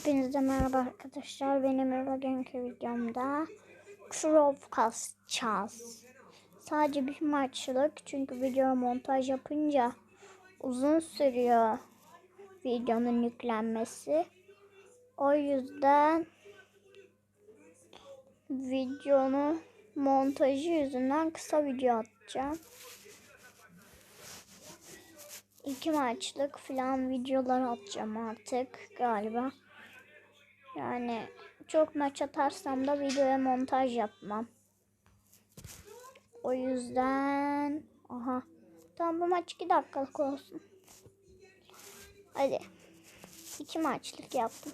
Hepinize merhaba arkadaşlar. Benim bugünkü videomda Crow kasacağız. Sadece bir maçlık çünkü video montaj yapınca uzun sürüyor videonun yüklenmesi. O yüzden videonun montajı yüzünden kısa video atacağım. İki maçlık falan videolar atacağım artık galiba. Yani çok maç atarsam da videoya montaj yapmam. O yüzden aha tamam bu maç 2 dakikalık olsun. Hadi. iki maçlık yaptım.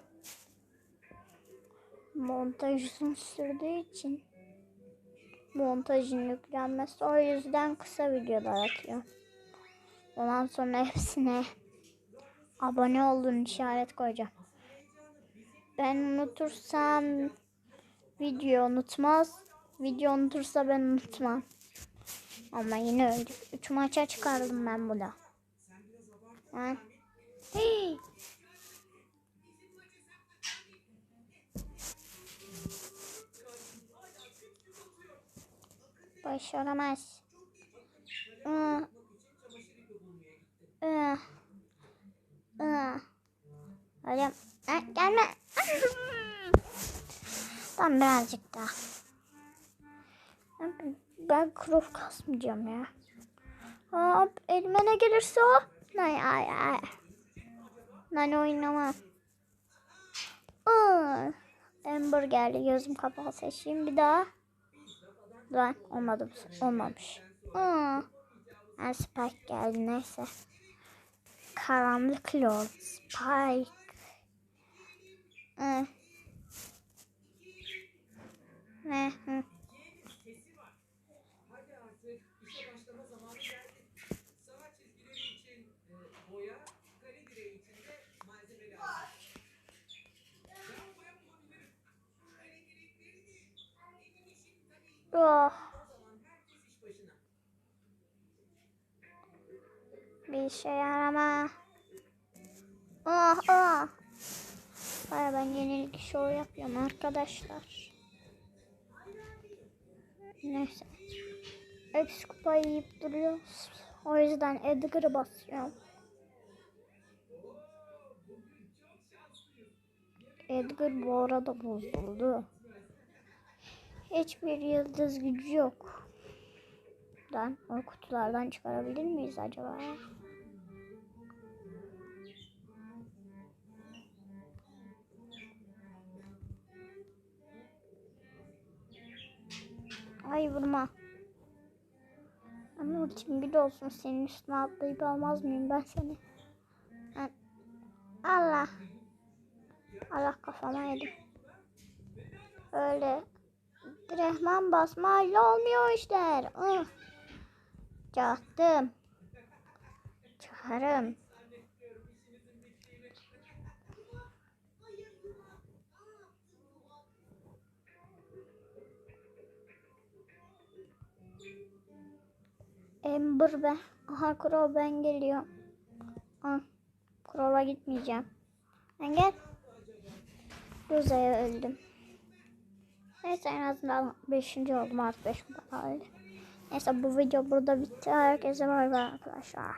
Montaj uzun sürdüğü için montajın yüklenmesi o yüzden kısa videolar atıyorum. Ondan sonra hepsine abone olun işaret koyacağım. Ben unutursam video unutmaz. Video unutursa ben unutmam. Ama yine öldük. Üç maça çıkardım ben burada. Ha? Hey! Başaramaz. Aa. Aa. Aa. Hadi. Ha, gelme. Tam birazcık daha. Ben kruf kasmayacağım ya. Hop elime ne gelirse o. Ay ay ay. Ben oynamam. Ember geldi. Gözüm kapalı seçeyim bir daha. Lan olmadı. Olmamış. Aa. Ha, Spike geldi neyse. Karanlık Lord Spike. Ne? Hı. Oh. Bir işe yarama. Oh oh. Baya ben yenilik show yapıyorum arkadaşlar. Neyse. X kupayı yiyip duruyoruz. O yüzden Edgar'ı basıyorum. Edgar bu arada bozuldu. Hiçbir yıldız gücü yok. Dan o kutulardan çıkarabilir miyiz acaba? Ay vurma. Ama ultim bir olsun senin üstüne atlayıp almaz mıyım ben seni? Allah. Allah kafama yedim. Öyle. Direktman basmayla olmuyor işler. Ah. Çaktım. Çıkarım. Ember be. Aha Crow ben geliyorum. Ah. Crow'a gitmeyeceğim. Ben gel. Rosa'ya öldüm. Neyse en azından 5. oldum artık 5 kadar. Neyse bu video burada bitti. Herkese bay bay arkadaşlar.